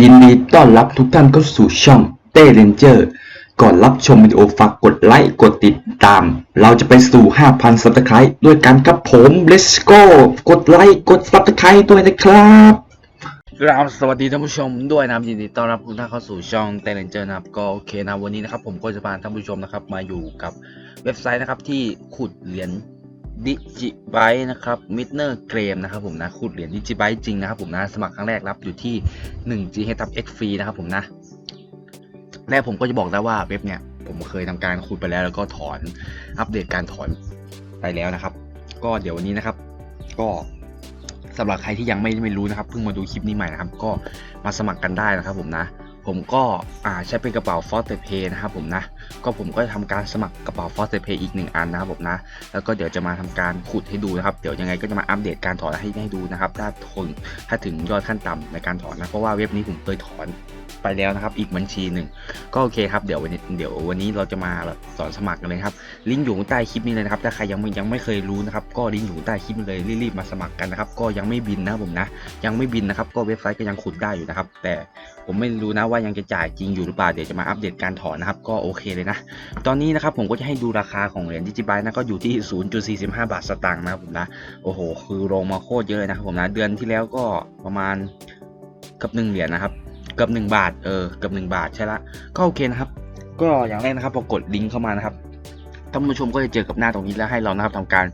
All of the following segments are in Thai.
ยินดีต้อนรับทุกท่านเข้าสู่ช่องเต้เรนเจอร์ก่อนรับชมวิดีโอฝากกดไลค์กดติดตาม เราจะไปสู่ 5,000 subscribe ด้วยกันครับผม let's go กดไลค์กด subscribe ด้วยนะครับกราบสวัสดีท่านผู้ชมด้วยนะครับยินดีต้อนรับทุกท่านเข้าสู่ช่องเต้เลนเจอร์นะครับก็โอเคนะวันนี้นะครับผมก็จะพาท่านผู้ชมนะครับมาอยู่กับเว็บไซต์นะครับที่ขุดเหรียญ ดิจิไบนะครับมิดเนอร์เกรมนะครับผมนะขุดเหรียญดิจิไบจริงนะครับผมนะสมัครครั้งแรกรับอยู่ที่1 g h ทับ x ฟรีนะครับผมนะแรกผมก็จะบอกได้ว่าเว็บเนี่ย ผมเคยทำการขุดไปแล้วแล้วก็ถอนอัปเดตการถอนไปแล้วนะครับ ก็เดี๋ยววันนี้นะครับ ก็สำหรับใครที่ยังไม่ไม่รู้นะครับเพิ่งมาดูคลิปนี้ใหม่นะครับ ก็มาสมัครกันได้นะครับผมนะ ผมก็อ่าใช้เป็นกระเป๋า f o r t e Pay นะครับผมนะ ก็ผมก็จะทำการสมัครกระเป๋า f o r t e Pay อีกหนึ่งอันนะครับผมนะ แล้วก็เดี๋ยวจะมาทำการขุดให้ดูนะครับ เดี๋ยวยังไงก็จะมาอัปเดตการถอนให้ให้ดูนะครับ ถ้าทนถ้าถึงยอดขั้นต่ำในการถอนนะ เพราะว่าเว็บนี้ผมเคยถอน ไปแล้วนะครับ อีกบัญชีหนึ่งก็โอเคครับเดี๋ยววันนี้เดี๋ยววันนี้เราจะมาสอนสมัครกันเลยครับลิงก์อยู่ใต้คลิปนี้เลยนะครับถ้าใครยังยังไม่เคยรู้นะครับก็ลิงก์อยู่ใต้คลิปเลยรีบๆมาสมัครกันนะครับก็ยังไม่บินนะผมนะ ยังไม่บินนะครับก็เว็บไซต์ก็ยังขุดได้อยู่นะครับ แต่ผมไม่รู้นะว่ายังจะจ่ายจริงอยู่หรือเปล่าเดี๋ยวจะมาอัปเดตการถอนนะครับก็โอเคเลยนะ ตอนนี้นะครับผมก็จะให้ดูราคาของเหรียญดิจิบัตนะก็อยู่ที่ 0.45 บาทสตางค์นะครับผมนะโอ้โหคือลงมาโคตรเยอะเลยนะครับผมนะเดือนที่แล้วก็ประมาณเกือบหนึ่งเหรียญนะครับ เกือบหนึ่งบาทเออเกือบหนึ่งบาทใช่ละก็โอเคนะครับ ก็อย่างแรกนะครับพอกดลิงก์เข้ามานะครับท่านผู้ชมก็จะเจอกับหน้าตรงนี้แล้วให้เรานะครับทำการ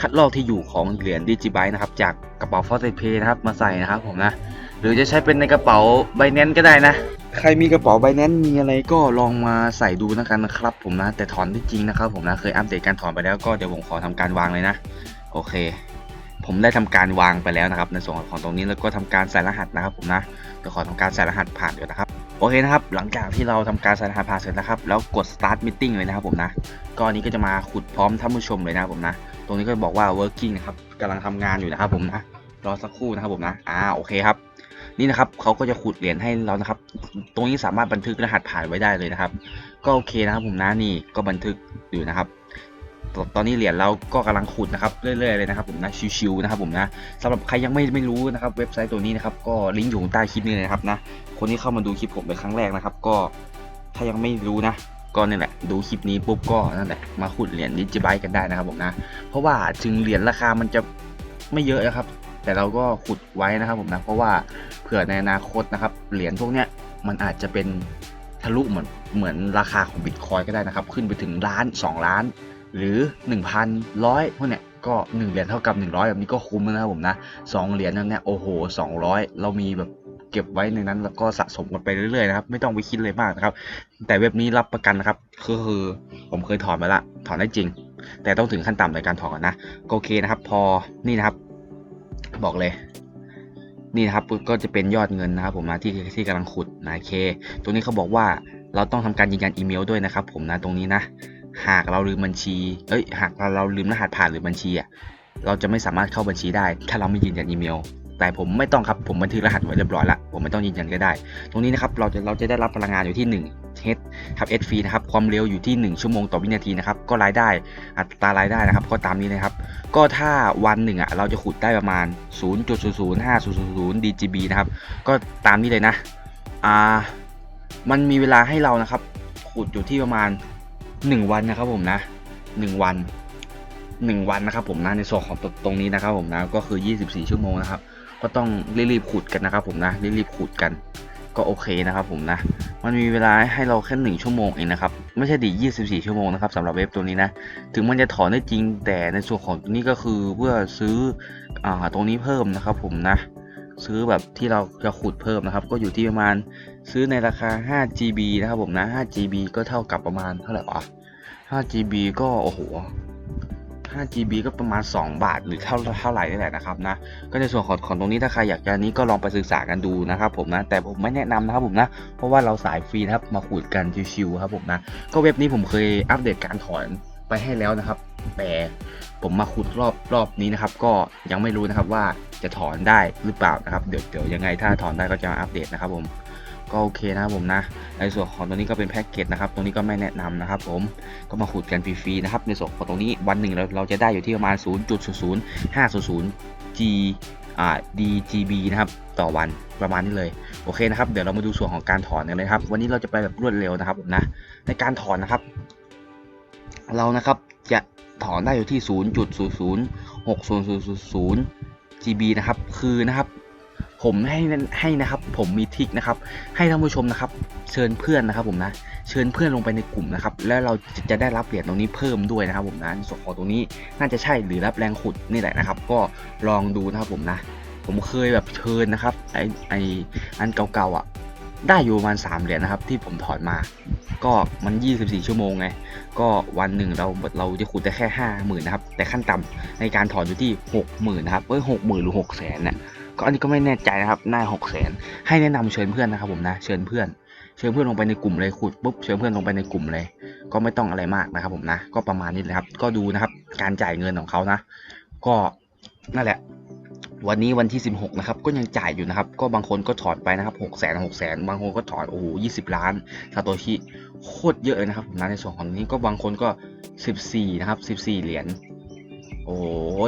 คัดลอกที่อยู่ของเหรียญดิจิไบนะครับจากกระเป๋าฟอสเซเพย์นะครับมาใส่นะครับผมนะหรือจะใช้เป็นในกระเป๋าไบแนนก็ได้นะ ใครมีกระเป๋าไบแนนมีอะไรก็ลองมาใส่ดูนะกันนะครับผมนะแต่ถอนที่จริงนะครับผมนะเคยอัปเดตการถอนไปแล้วก็เดี๋ยวผมขอทำการวางเลยนะ โอเค ผมได้ทำการวางไปแล้วนะครับ ในส่วนของตรงนี้แล้วก็ทำการใส่รหัสนะครับ ผมนะเดี๋ยวขอทำการใส่รหัสผ่านเดี๋ยวนะครับโอเคนะครับ หลังจากที่เราทำการใส่รหัสผ่านเสร็จนะครับ แล้วกด start meeting เลยนะครับผมนะก็อันนี้ก็จะมาขุดพร้อมท่านผู้ชมเลยนะครับผมนะ ตรงนี้ก็บอกว่า working นะครับกำลังทำงานอยู่นะครับผมนะรอสักครู่นะครับผมนะอ่าโอเคครับนี่นะครับเขาก็จะขุดเหรียญให้เรานะครับ ตรงนี้สามารถบันทึกรหัสผ่านไว้ได้เลยนะครับ ก็โอเคนะครับผมนะนี่ก็บันทึกอยู่นะครับ ตอนนี้เหรียญเราก็กำลังขุดนะครับเรื่อยๆเลยนะครับผมนะชิวๆนะครับผมนะสำหรับใครยังไม่ไม่รู้นะครับเว็บไซต์ตัวนี้นะครับก็ลิงก์อยู่ใต้คลิปนี้เลยนะครับนะคนที่เข้ามาดูคลิปผมเป็นครั้งแรกนะครับ ก็ถ้ายังไม่รู้นะก็นี่แหละดูคลิปนี้ปุ๊บก็นั่นแหละมาขุดเหรียญดิจิไบต์กันได้นะครับผมนะเพราะว่าถึงเหรียญราคามันจะไม่เยอะนะครับ แต่เราก็ขุดไว้นะครับผมนะเพราะว่าเผื่อในอนาคตนะครับเหรียญพวกเนี้ยมันอาจจะเป็นทะลุเหมือนเหมือนราคาของบิตคอยก็ได้นะครับ ขึ้นไปถึงล้าน 2 ล้าน หรือ1,000ร้อยพวกเนี้ยก็ 1 เหรียญเท่ากับ 100 แบบนี้ก็คุ้มแล้วนะครับผมนะสองเหรียญนั้นเนี่ยโอ้โห 200 เรามีแบบเก็บไว้ในนั้นแล้วก็สะสมกันไปเรื่อยๆนะครับไม่ต้องไปคิดเลยมากนะครับ แต่เว็บนี้รับประกันนะครับก็คือผมเคยถอนมาละถอนได้จริง แต่ต้องถึงขั้นต่ำในการถอนก่อนนะก็โอเคนะครับ พอนี่นะครับ บอกเลย นี่นะครับก็จะเป็นยอดเงินนะครับ ผมนะที่ที่กำลังขุดนะโอเค ตรงนี้เขาบอกว่าเราต้องทำการยืนยันอีเมลด้วยนะครับ ผมนะตรงนี้นะ หากเราลืมบัญชี เอ้ย หากเราลืมรหัสผ่านหรือบัญชีอะ เราจะไม่สามารถเข้าบัญชีได้ ถ้าเราไม่ยืนยันอีเมล แต่ผมไม่ต้องครับ ผมบันทึกรหัสไว้เรียบร้อยละ ผมไม่ต้องยืนยันก็ได้ ตรงนี้นะครับ เราจะเราจะได้รับพลังงานอยู่ที่ 1 h ครับ h ฟรีนะครับ ความเร็วอยู่ที่ 1 ชั่วโมงต่อวินาทีนะครับ ก็รายได้ อัตรารายได้นะครับ ก็ตามนี้นะครับ ก็ถ้าวันหนึ่งอะ เราจะขุดได้ประมาณ 0.00500 dgb นะครับ ก็ตามนี้เลยนะ อ่า มันมีเวลาให้เรานะครับ ขุดอยู่ที่ประมาณ 1 วันนะครับผมนะ 1 วัน 1 วันนะครับผมนะในส่วนของตรงนี้นะครับผมนะก็คือ 24 ชั่วโมงนะครับก็ต้องรีบๆขุดกันนะครับผมนะรีบๆขุดกันก็โอเคนะครับผมนะ มันมีเวลาให้เราแค่หนึ่งชั่วโมงเองนะครับ ไม่ใช่ดี24 ชั่วโมงนะครับสำหรับเว็บตัวนี้นะ ถึงมันจะถอนได้จริงแต่ในส่วนของตัวนี้ก็คือเพื่อซื้ออตรงนี้เพิ่มนะครับผมนะ ซื้อแบบที่เราจะขุดเพิ่มนะครับ ก็อยู่ที่ประมาณซื้อในราคา 5GB นะครับผมนะ 5GB ก็เท่ากับประมาณเท่าไหร่วะ 5GB ก็โอ้โห 5GB ก็ประมาณ 2 บาทหรือเท่าเท่าไหร่นี่แหละนะครับนะ ก็ในส่วนของของตรงนี้ถ้าใครอยากจะนี้ก็ลองไปศึกษากันดูนะครับผมนะ แต่ผมไม่แนะนำนะครับผมนะ เพราะว่าเราสายฟรีนะครับ มาขุดกันชิวๆครับผมนะ ก็เว็บนี้ผมเคยอัปเดตการถอนไปให้แล้วนะครับ แต่ผมมาขุดรอบรอบนี้นะครับ ก็ยังไม่รู้นะครับว่าจะถอนได้หรือเปล่านะครับ เดี๋ยวเดี๋ยวยังไงถ้าถอนได้ก็จะมาอัปเดตนะครับผมก็โอเคนะครับผมนะ ในส่วนของตัวนี้ก็เป็นแพ็กเกจนะครับตรงนี้ก็ไม่แนะนำนะครับ ผมก็มาขุดกันฟรีๆนะครับ ในส่วนของตรงนี้วันหนึ่งเราเราจะได้อยู่ที่ประมาณ 0.00500 G อ่า DGB นะครับต่อวันประมาณนี้เลยโอเคนะครับ เดี๋ยวเรามาดูส่วนของการถอนกันเลยครับ วันนี้เราจะไปแบบรวดเร็วนะครับผมนะในการถอนนะครับ เรานะครับ ถอนได้อยู่ที่ 0.006000 GB นะครับ คือนะครับ ผมให้ให้นะครับ ผมมีทิกนะครับ ให้ท่านผู้ชมนะครับ เชิญเพื่อนนะครับผมนะ เชิญเพื่อนลงไปในกลุ่มนะครับ แล้วเราจะจะได้รับเหรียญตรงนี้เพิ่มด้วยนะครับ ผมนะส่วนของตรงนี้น่าจะใช่หรือรับแรงขุดนี่แหละนะครับ ก็ลองดูนะครับผมนะ ผมเคยแบบเชิญนะครับ ไอไออันเก่าๆอะ ได้อยู่ประมาณ3เหรียญนะครับ ที่ผมถอนมา ก็มัน 24 ชั่วโมงไง ก็วันหนึ่งเราเราจะขุดได้แค่ 5 0,000นะครับ แต่ขั้นต่ำในการถอนอยู่ที่ 60,000นะครับเอ้ยหกหมื่นหรือ6 0 0 0 0เนี่ยก็อันนี้ก็ไม่แน่ใจนะครับน่า6 0 0 0 0ให้แนะนำเชิญเพื่อนนะครับผมนะ เชิญเพื่อน เชิญเพื่อนลงไปในกลุ่มเลยขุดปุ๊บเชิญเพื่อนลงไปในกลุ่มเลย ก็ไม่ต้องอะไรมากนะครับผมนะ ก็ประมาณนี้เลยครับ ก็ดูนะครับ การจ่ายเงินของเขานะ ก็นั่นแหละ วันนี้วันที่ 16 นะครับ ก็ยังจ่ายอยู่นะครับ ก็บางคนก็ถอนไปนะครับ6 0 0 0 0 0 6 0 0 0 0 บางคนก็ถอนโอ้โห20 ล้านซาโตชิโคตรเยอะเลยนะครับผมนะในส่วนของนี้ก็บางคนก็ 14 นะครับ 14 เหรียญ โอ้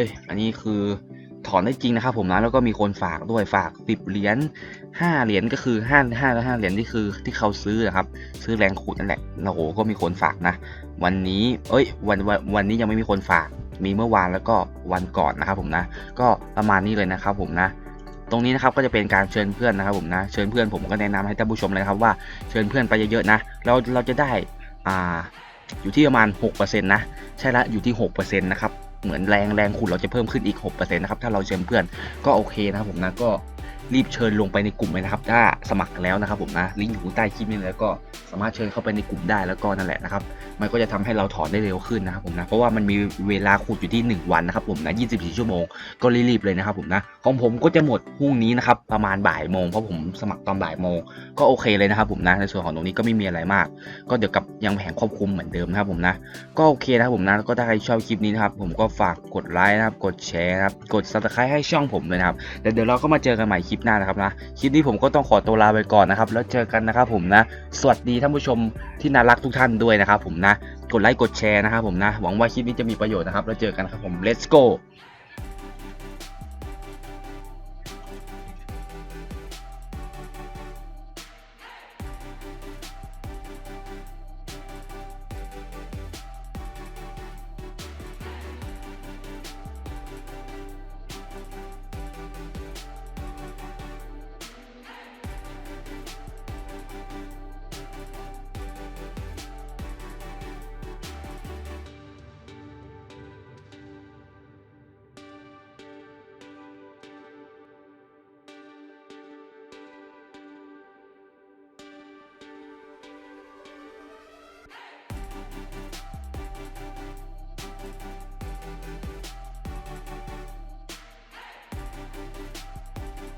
ย อันนี้คือถอนได้จริงนะครับผมนะ แล้วก็มีคนฝากด้วยฝาก 10 เหรียญ 5 เหรียญก็คือ5 5แล้ว5เหรียญที่คือที่เขาซื้อนะครับ ซื้อแรงขูดนั่นแหละ โอ้โห ก็มีคนฝากนะ วันนี้ เอ้ย วันวันวันนี้ยังไม่มีคนฝาก มีเมื่อวานแล้วก็วันก่อนนะครับผมนะ ก็ประมาณนี้เลยนะครับผมนะตรงนี้นะครับก็จะเป็นการเชิญเพื่อนนะครับผมนะเชิญเพื่อนผมก็แนะนำให้ท่านผู้ชมเลยครับว่าเชิญเพื่อนไปเยอะๆนะเราเราจะได้อ่าอยู่ที่ประมาณ6%นะใช่ละอยู่ที่6%นะครับเหมือนแรงแรงขุดเราจะเพิ่มขึ้นอีก6%นะครับถ้าเราเชิญเพื่อนก็โอเคนะครับผมนะก็ รีบเชิญลงไปในกลุ่มเลยนะครับ ถ้าสมัครแล้วนะครับผมนะลิงก์อยู่ใต้คลิปนี้แล้วก็สามารถเชิญเข้าไปในกลุ่มได้แล้วก็นั่นแหละนะครับ มันก็จะทำให้เราถอนได้เร็วขึ้นนะครับผมนะเพราะว่ามันมีเวลาขุดอยู่ที่ 1 วันนะครับผมนะ24 ชั่วโมงก็รีบๆเลยนะครับผมนะของผมก็จะหมดพรุ่งนี้นะครับประมาณบ่ายโมงเพราะผมสมัครตอนบ่ายโมงก็โอเคเลยนะครับผมนะในส่วนของตรงนี้ก็ไม่มีอะไรมาก ก็เดี๋ยวกับยังแผงควบคุมเหมือนเดิมนะครับผมนะก็โอเคนะครับผมนะก็ถ้าใครชอบคลิปนี้นะครับผมก็ฝากกดไลค์นะครับกดแชร์นะครับกด subscribe ให้ช่องผมเลยนะครับแล้วเดี๋ยวเราก็มาเจอกันใหม่คลิปหน้านะครับนะคลิปนี้ผมก็ต้องขอตัวลาไปก่อนนะครับ แล้วเจอกันนะครับผมนะ สวัสดีท่านผู้ชมที่น่ารักทุกท่านด้วยนะครับผมนะ กดไลค์กดแชร์นะครับผมนะ หวังว่าคลิปนี้จะมีประโยชน์นะครับ แล้วเจอกันครับผม let's go